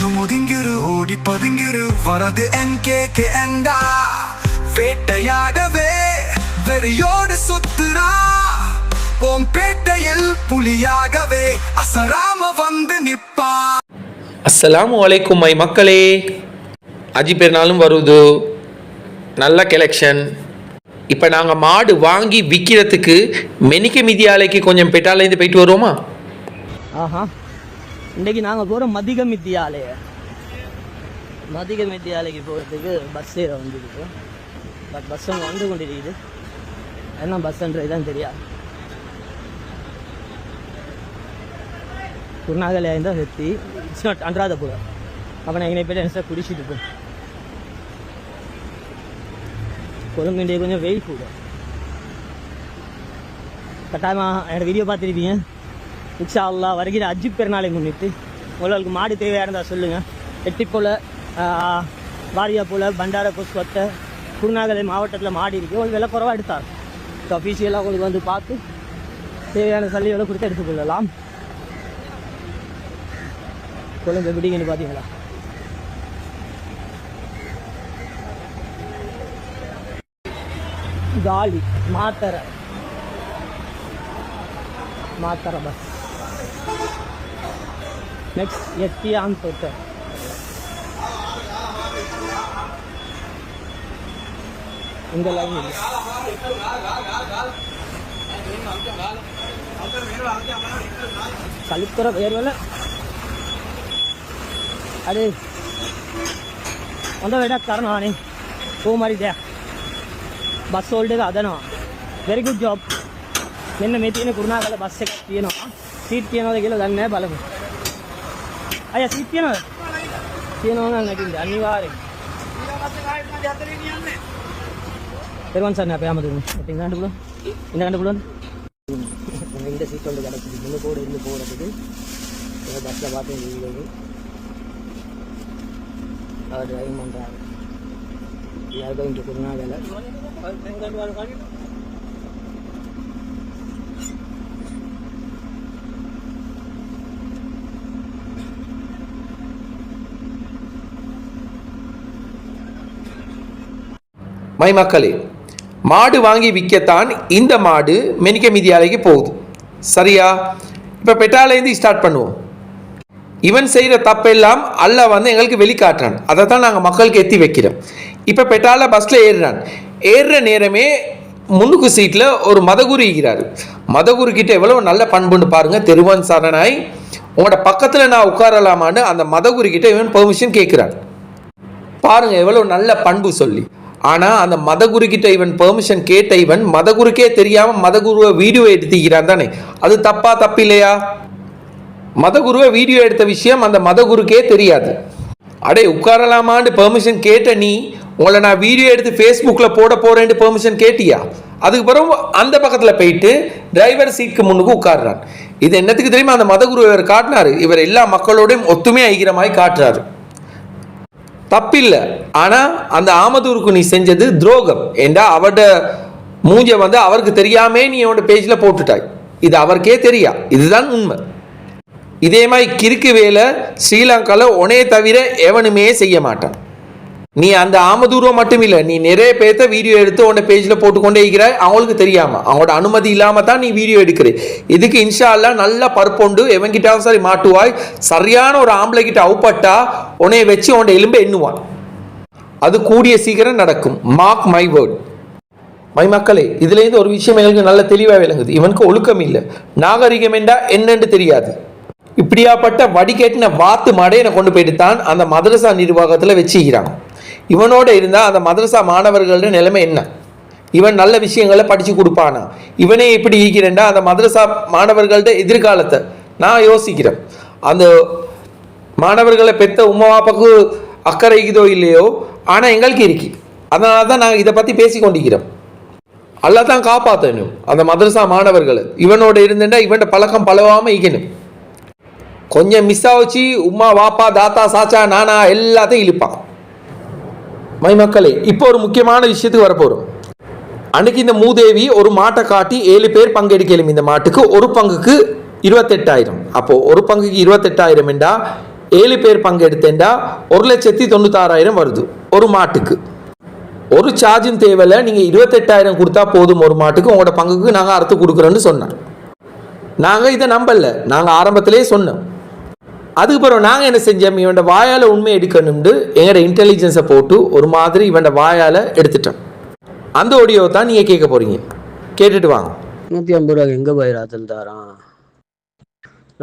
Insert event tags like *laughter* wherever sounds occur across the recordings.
கொஞ்சம் ஒதுங்கிரு ஓடி பதுங்கிரு. வரது என் கேக்கு எங்கா? வேட்டையாடவே வெறியோடு சுத்துறா. உன் பேட்டையில் புலியாகவே அசராம வந்து நிப்பா. அஸ்ஸலாமு அலைக்கும் மை மக்களே. அஜி பெருநாளும் வருது. நல்ல கலெக்ஷன் இப்போ நாங்கள் மாடு வாங்கி விற்கிறதுக்கு மெனிக்க மிதியாலைக்கு கொஞ்சம் பெட்டாலேருந்து போயிட்டு வருவோமா? ஆஹா. இன்றைக்கி நாங்கள் போகிறோம் மதிக மித்தியாலய மதிக மித்தியாலைக்கு போகிறதுக்கு பஸ் ஏற வந்துருக்கு. பட் பஸ் அங்கே வந்து கொண்டிருக்குது. என்ன பஸ்ன்றது தான் தெரியாது. குருநாகலையா இருந்தால் வெத்தி இட்ஸ் நாட் அன்றாதபுரம். அப்போ நான் எங்கே போய்ட்டு என்ன குடிச்சிட்டு போய் கொழும்பு கொஞ்சம் வெயில் கூட கட்டாயமாக எனக்கு வீடியோ பார்த்துருப்பீங்க? இன்ஷா அல்லா வருகிற அஜி பெருநாளை முன்னிட்டு உங்களுக்கு மாடு தேவையாக இருந்தால் சொல்லுங்கள் எட்டி போல் வாரியா போல் பண்டார குருநாகலை மாவட்டத்தில் மாடு இருக்குது உங்களுக்கு விலை குறவாக எடுத்தார் ஸோ அஃபீஷியலாக உங்களுக்கு வந்து பார்த்து தேவையான சலுகைகளை கொடுத்து எடுத்துக்கொள்ளலாம் கொழும்பு எப்படிங்கன்னு பார்த்தீங்களா Galle Matara. Matara bus next ST on Twitter. இந்த லைன் కలుపుతారా వేరు వల్ల అదే వంద వేడా కారణం అని ఓ మరి దే బస్ ఓల్డేజ్ అదనో వెరీ గుడ్ జాబ్ నిన్న మెతిన కురునాగల బస్ ఎక్కి తీయనో సీట్ తీయనో దగ్గర దాన్నే బలము අය සීට් තියෙනවද? තියෙනවා නම් නැගින්න අනිවාර්යෙන්. ඊට පස්සේ ආයෙත් මම හතරෙන් යන්නේ. පෙරවන් සන්නේ අපේ ආමතුරුනේ. ඉතින් ගන්න පුළුවන්. ඉන්න ගන්න පුළුවන්ද? මම ඉන්න සීට් වල ගලක් තිබුණ කෝඩ ඉන්න කෝඩ එකද? ඒක දැක්ලා වාතේ නිවිලගේ. ආ ඩ්‍රයිවිං මන්දාර. ඊයල් ගින් දුකුණා ගල. மை மக்களே மாடு வாங்கி விற்கத்தான் இந்த மாடு மெனிக்க மீதியாலைக்கு போகுது. சரியா? இப்போ பெட்டாலேருந்து ஸ்டார்ட் பண்ணுவோம். இவன் செய்கிற தப்பெல்லாம் அல்ல வந்து எங்களுக்கு வெளிக்காட்டுறான். அதை தான் நாங்கள் மக்களுக்கு எத்தி வைக்கிறோம். இப்போ பெட்டால பஸ்ஸில் ஏறுறான். ஏறுற நேரமே முன்னுக்கு சீட்டில் ஒரு மதகுரு இருக்கிறாரு. மதகுரு கிட்ட எவ்வளோ நல்ல பண்புன்னு பாருங்கள் தெருவன் சரணாய். உங்களோட பக்கத்தில் நான் உட்காரலாமான்னு அந்த மதகுரு கிட்ட இவன் பெர்மிஷன் கேட்குறான் பாருங்கள் எவ்வளோ நல்ல பண்பு சொல்லி. ஆனால் அந்த மதகுரு கிட்ட இவன் பெர்மிஷன் கேட்ட இவன் மதகுருக்கே தெரியாமல் மதகுருவை வீடியோ எடுத்துக்கிறான் தானே? அது தப்பா தப்பு இல்லையா மதகுருவை வீடியோ எடுத்த விஷயம் அந்த மதகுருக்கே தெரியாது. அடே உட்காரலாமான்னு பெர்மிஷன் கேட்ட நீ உங்களை நான் வீடியோ எடுத்து ஃபேஸ்புக்கில் போட போகிறேன்ட்டு பெர்மிஷன் கேட்டியா? அதுக்கு பிறகு அந்த பக்கத்தில் போயிட்டு டிரைவர் சீட்டுக்கு முன்னுக்கு உட்கார்றான். இது என்னத்துக்கு தெரியுமா? அந்த மதகுரு இவர் காட்டினாரு. இவர் எல்லா மக்களோடையும் ஒத்துமையாக ஐக்கிற மாதிரி காட்டுறாரு. தப்பில்லை. ஆனால் அந்த ஆமதூருக்கு நீ செஞ்சது துரோகம். ஏண்டா அவட மூஞ்ச வந்து அவருக்கு தெரியாமே நீ அவனோட பேஜில் போட்டுட்டாய். இது அவருக்கே தெரியா? இதுதான் உண்மை. இதே மாதிரி கிறுக்கு வேலை ஸ்ரீலங்காவில் உனைய தவிர எவனுமே செய்ய மாட்டான். நீ அந்த ஆமதூரம் மட்டும் இல்லை நீ நிறைய பேர்த்த வீடியோ எடுத்து உன்னோட பேஜில் போட்டுக்கொண்டே இருக்கிறாய். அவங்களுக்கு தெரியாமல் அவங்களோட அனுமதி இல்லாமல் தான் நீ வீடியோ எடுக்கிற இதுக்கு இன்ஷா அல்லா நல்லா பருப்பொண்டு எவன்கிட்டாவும் சரி மாட்டுவாய். சரியான ஒரு ஆம்பளை கிட்ட அவுப்பட்டா உன்னைய வச்சு உன்னோட எலும்பை எண்ணுவான். அது கூடிய சீக்கிரம் நடக்கும். மார்க் மை வேர்ட் மை மக்களே இதுலேருந்து ஒரு விஷயம் எங்களுக்கு நல்ல தெளிவாக விளங்குது. இவனுக்கு ஒழுக்கம் இல்லை. நாகரிகம் என்றா என்னன்னு தெரியாது. இப்படியாப்பட்ட வடிகேட்டின வாத்து மடையனை கொண்டு போயிட்டு தான் அந்த மதரசா நிர்வாகத்தில் வச்சுக்கிறாங்க இவனோட இருந்தால் அந்த மதரசா மாணவர்களோட நிலைமை என்ன? இவன் நல்ல விஷயங்களை படித்து கொடுப்பானா? இவனே இப்படி ஈக்கிறேன்டா அந்த மதரசா மாணவர்கள்ட எதிர்காலத்தை நான் யோசிக்கிறேன். அந்த மாணவர்களை பெத்த உமா பாப்பாக்கு அக்கறை இருக்குதோ இல்லையோ ஆனால் எங்களுக்கு இருக்கு. அதனால தான் நாங்கள் இதை பற்றி பேசி கொண்டிருக்கிறோம். அல்லா தான் காப்பாற்றணும் அந்த மதரசா மாணவர்களை. இவனோட இருந்துட்டா இவன்ட பழக்கம் பழவாமல் ஈக்கணும் கொஞ்சம் மிஸ் ஆச்சு உமா வாப்பா தாத்தா சாச்சா நானா எல்லாத்தையும் இழுப்பான். மை மக்களே இப்போ ஒரு முக்கியமான விஷயத்துக்கு வரப்போகிறோம் அன்னைக்கு இந்த மூதேவி ஒரு மாட்டை காட்டி ஏழு பேர் பங்கெடுக்கலும். இந்த மாட்டுக்கு ஒரு பங்குக்கு இருபத்தெட்டாயிரம். அப்போ ஒரு பங்குக்கு இருபத்தெட்டாயிரம் என்றா ஏழு பேர் பங்கெடுத்தேன்டா ஒரு லட்சத்தி தொண்ணூத்தாறாயிரம் வருது ஒரு மாட்டுக்கு. ஒரு சார்ஜும் தேவையில்லை நீங்கள் இருபத்தெட்டாயிரம் கொடுத்தா போதும் ஒரு மாட்டுக்கு. உங்களோட பங்குக்கு நாங்கள் அறுத்து கொடுக்குறோன்னு சொன்னோம் நாங்கள் இதை நம்பலை. நாங்கள் ஆரம்பத்திலே சொன்னோம். அதுக்கப்புறம் நாங்கள் என்ன செஞ்சோம்? இவன் வாயால் உண்மை எடுக்கணும்னு எங்களோட இன்டெலிஜென்ஸை போட்டு ஒரு மாதிரி இவன் வாயால் எடுத்துட்டோம். அந்த ஆடியோ தான் நீங்கள் கேட்க போகிறீங்க கேட்டுட்டு வாங்க. எட்நூத்தி ஐம்பது ரூபா எங்க பாய் ராத்தில் தாரான்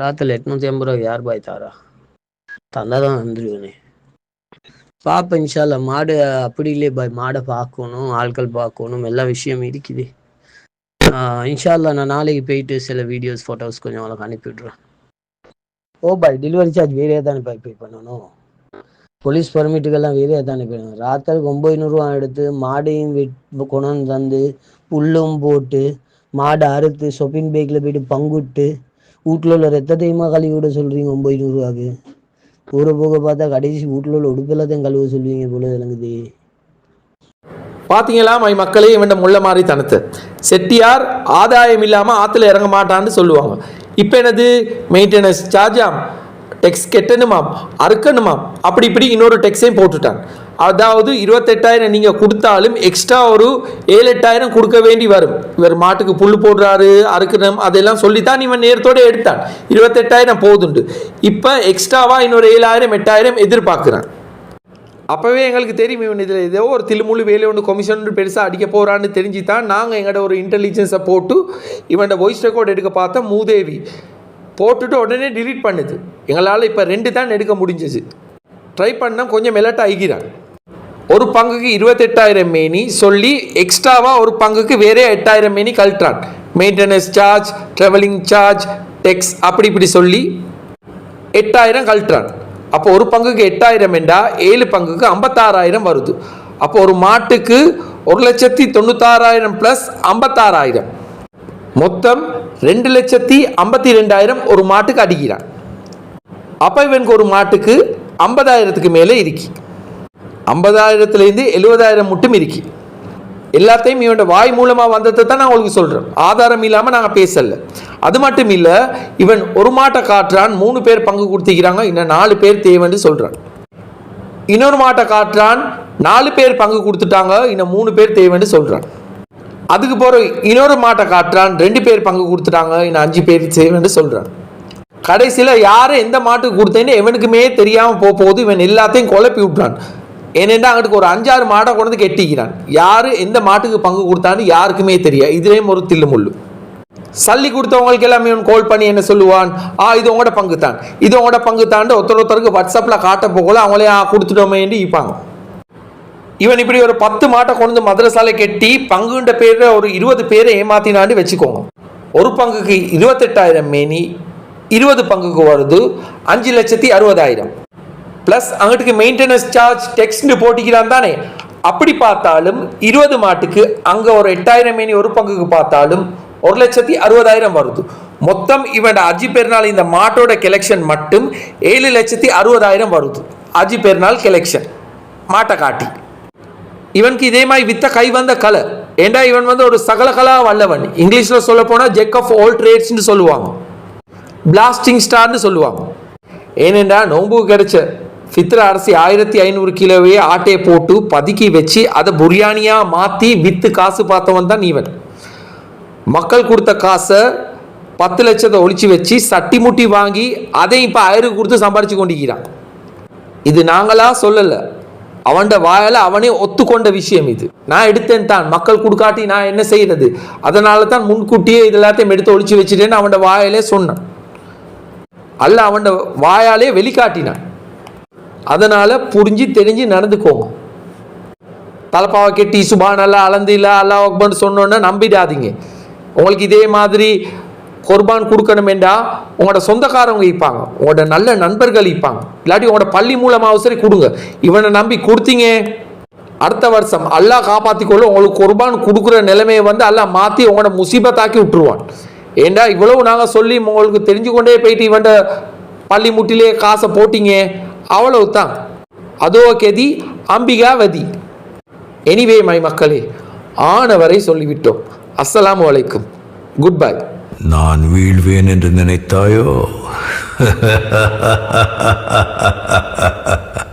ராத்தில் எட்நூத்தி ஐம்பது ரூபா யார் பாய் தாரா? தந்தாதான் வந்துருவேனே பார்ப்பேன் இன்ஷால்ல மாடு அப்படி இல்லையே பாய் மாடை பார்க்கணும் ஆட்கள் பார்க்கணும் எல்லா விஷயமும் இருக்குது. இன்ஷால்லா நான் நாளைக்கு போயிட்டு சில வீடியோஸ் ஃபோட்டோஸ் கொஞ்சம் அவளுக்கு அனுப்பி விட்றேன் ஓ பாய் டெலிவரி சார்ஜ் வேறையாக தானே பாய் பே பண்ணணும். போலீஸ் பர்மிட்டுக்கெல்லாம் வேறையாக தானே போயிடணும் ராத்தலுக்கு ஒம்பது எடுத்து மாடையும் வெட் கொண்டு தந்து புல்லும் போட்டு மாடை அறுத்து ஷொப்பிங் பேக்கில் போயிட்டு பங்குட்டு வீட்டில் உள்ள ரத்தத்தையுமா கழுவி விட சொல்கிறீங்க ஒம்பது ரூபாக்கு போக பார்த்தா கடைசி வீட்டில் உள்ள உடுப்பெல்லாத்தையும் கழுவ சொல்லுவீங்க போல விளங்குது. பார்த்தீங்களா மை மக்களே? இவன் முள்ள மாதிரி தனத்து. செட்டியார் ஆதாயம் இல்லாமல் ஆற்றுல இறங்க மாட்டான்னு சொல்லுவாங்க. இப்போ என்னது மெயின்டெனன்ஸ் சார்ஜாம் டெக்ஸ் கெட்டணுமாம் அறுக்கணுமாம் அப்படி இப்படி இன்னொரு டெக்ஸையும் போட்டுட்டான். அதாவது இருபத்தெட்டாயிரம் நீங்கள் கொடுத்தாலும் எக்ஸ்ட்ரா ஒரு ஏழு எட்டாயிரம் கொடுக்க வேண்டி வரும். இவர் மாட்டுக்கு புல் போடுறாரு அறுக்கணும் அதெல்லாம் சொல்லித்தான் இவன் நேரத்தோட எடுத்தான். இருபத்தெட்டாயிரம் போதுண்டு. இப்போ எக்ஸ்ட்ராவாக இன்னொரு ஏழாயிரம் எட்டாயிரம் எதிர்பார்க்குறான். அப்போவே எங்களுக்கு தெரியும் இவன் இதில் ஏதோ ஒரு தில்முழு வேலையை ஒன்று கொமிஷன் பெருசாக அடிக்க போகிறான்னு தெரிஞ்சு தான் நாங்கள் எங்களோட ஒரு இன்டெலிஜென்ஸை போட்டு இவன்ட வாய்ஸ் ரெக்கார்டு எடுக்க பார்த்தா மூதேவி போட்டுட்டு உடனே டிலீட் பண்ணுது. எங்களால் இப்போ ரெண்டு தான் எடுக்க முடிஞ்சிச்சு ட்ரை பண்ணால் கொஞ்சம் மெலட் ஆகிக்கிறான் ஒரு பங்குக்கு இருபத்தெட்டாயிரம் மேனி சொல்லி எக்ஸ்ட்ராவாக ஒரு பங்குக்கு வேறே எட்டாயிரம் மேனி கழட்டுறான். Maintenance charge travelling charge tax அப்படி இப்படி சொல்லி எட்டாயிரம் கழட்டுறான். அப்போ ஒரு பங்குக்கு எட்டாயிரம் என்றா ஏழு பங்குக்கு ஐம்பத்தாறாயிரம் வருது. அப்போ ஒரு மாட்டுக்கு ஒரு லட்சத்தி தொண்ணூத்தாறாயிரம் ப்ளஸ் ஐம்பத்தாறாயிரம். மொத்தம் ரெண்டு லட்சத்தி ஐம்பத்தி ரெண்டாயிரம் ஒரு மாட்டுக்கு அடிக்கிறான். அப்போ இவனுக்கு ஒரு மாட்டுக்கு ஐம்பதாயிரத்துக்கு மேலே இருக்கி. ஐம்பதாயிரத்துலேருந்து எழுபதாயிரம் மட்டும் இருக்கி. எல்லாத்தையும் இவனோட வாய் மூலமாக வந்ததை தான் நான் உங்களுக்கு சொல்கிறேன் ஆதாரம் இல்லாமல் நாங்கள் பேசல. அது மட்டும் இல்லை இவன் ஒரு மாட்டை காட்டுறான் மூணு பேர் பங்கு கொடுத்துக்கிறாங்க இன்னும் நாலு பேர் தேவைன்னு சொல்கிறான் இன்னொரு மாட்டை காட்டுறான் நாலு பேர் பங்கு கொடுத்துட்டாங்க இன்னும் மூணு பேர் தேவைன்னு சொல்கிறான் அதுக்கு போகிற இன்னொரு மாட்டை காட்டுறான் ரெண்டு பேர் பங்கு கொடுத்துட்டாங்க இன்னும் அஞ்சு பேர் தேவைன்னு சொல்கிறான் கடைசியில் யார் எந்த மாட்டுக்கு கொடுத்தேன்னு எவனுக்குமே தெரியாமல் போக போகுது இவன் எல்லாத்தையும் குழப்பி விட்றான் ஏனென்றா அங்கிட்டு ஒரு அஞ்சாறு மாடை கொண்டு வந்து கெட்டிக்கிறான். யார் எந்த மாட்டுக்கு பங்கு கொடுத்தான்னு யாருக்குமே தெரியாது. இதுலேயும் ஒரு தில்லுமுள்ளு. சல்லி கொடுத்தவங்களுக்கு எல்லாமே இவன் கால் பண்ணி என்ன சொல்லுவான்? ஆ இது உங்களோட பங்கு தான் இது உங்களோட பங்கு தாண்டு ஒருத்தர் ஒருத்தருக்கு வாட்ஸ்அப்பில் காட்ட போகல அவங்களே ஆ கொடுத்துட்டோமேன்னு இப்பாங்க. இவன் இப்படி ஒரு பத்து மாட்டை கொண்டு வந்து மதரசாலை கெட்டி பங்குன்ற பேரில் ஒரு இருபது பேரை ஏமாத்தினாண்டு வச்சுக்கோங்க. ஒரு பங்குக்கு இருபத்தெட்டாயிரம் மேனி இருபது பங்குக்கு வருது அஞ்சு லட்சத்தி அறுபதாயிரம். ப்ளஸ் அங்கிட்டுக்கு மெயின்டெனன்ஸ் சார்ஜ் டெக்ஸ்ட் போட்டிக்கிறான் தானே. அப்படி பார்த்தாலும் இருபது மாட்டுக்கு அங்கே ஒரு எட்டாயிரம் மேனி ஒரு பங்குக்கு பார்த்தாலும் ஒரு லட்சத்தி அறுபதாயிரம் வருது. மொத்தம் இவன் அஜி பெருநாள் இந்த மாட்டோட கலெக்ஷன் மட்டும் ஏழு லட்சத்தி அறுபதாயிரம் வருது. அஜி பெருநாள் கலெக்ஷன் மாட்டை காட்டி. இவனுக்கு இதே மாதிரி வித்த கை வந்த கலை. ஏண்டா இவன் வந்து ஒரு சகல கலா வல்லவன். இங்கிலீஷில் சொல்ல போனால் ஜெக் ஆஃப் ஆல் ட்ரேட்ஸ்னு சொல்லுவாங்க. பிளாஸ்டிங் ஸ்டார்னு சொல்லுவாங்க. ஏனென்றா நோம்பு கிடைச்ச ஃபித்ர அரிசி ஆயிரத்தி ஐநூறு கிலோவே ஆட்டையை போட்டு பதுக்கி வச்சு அதை புரியாணியாக மாற்றி விற்று காசு பார்த்தவன் தான் இவன். மக்கள் கொடுத்த காசை பத்து லட்சத்தை ஒழிச்சு வச்சு சட்டி முட்டி வாங்கி அதை இப்போ ஆயிரம் கொடுத்து சம்பாரிச்சு கொண்டிருக்கிறான். இது நாங்களாக சொல்லலை. அவன்ட வாயால் அவனே ஒத்துக்கொண்ட விஷயம் இது. நான் எடுத்தேன் தான். மக்கள் கொடுக்காட்டி நான் என்ன செய்யறது? அதனால தான் முன்கூட்டியே இது எல்லாத்தையும் எடுத்து ஒழிச்சு வச்சுட்டேன்னு அவன் வாயாலே சொன்னான். அல்ல அவன் வாயாலே வெளிக்காட்டினான். அதனால் புரிஞ்சு தெரிஞ்சு நடந்துக்கோங்க. தலப்பாவை கெட்டி சுபான் அல்லா அளந்து இல்லை அல்லா அக்பர்னு சொன்னோன்னா நம்பிடாதீங்க. உங்களுக்கு இதே மாதிரி குர்பான் கொடுக்கணுமெண்டா உங்களோட சொந்தக்காரவங்க இருப்பாங்க உங்களோட நல்ல நண்பர்கள் இருப்பாங்க. இல்லாட்டி உங்களோட பள்ளி மூலமாக சரி கொடுங்க. இவனை நம்பி கொடுத்தீங்க. அடுத்த வருஷம் அல்லாஹ் காப்பாற்றிக்கொள்ள உங்களுக்கு குர்பான் கொடுக்குற நிலைமையை வந்து அல்லாஹ் மாற்றி உங்களோட முசீபத்தாக்கி விட்டுருவான். ஏண்டா இவ்வளவு நாங்கள் சொல்லி உங்களுக்கு தெரிஞ்சு கொண்டே போயிட்டு இவன்ட பள்ளி முட்டிலே காசை போட்டிங்க? அவ்வளவு தான் அதோ கெதி அம்பிகாவதி எனிவே மை மக்களே ஆனவரை சொல்லிவிட்டோம். அஸ்ஸலாம் வலைக்கும் குட் பை நான் வீழ்வேன் என்று நினைத்தாயோ? *laughs*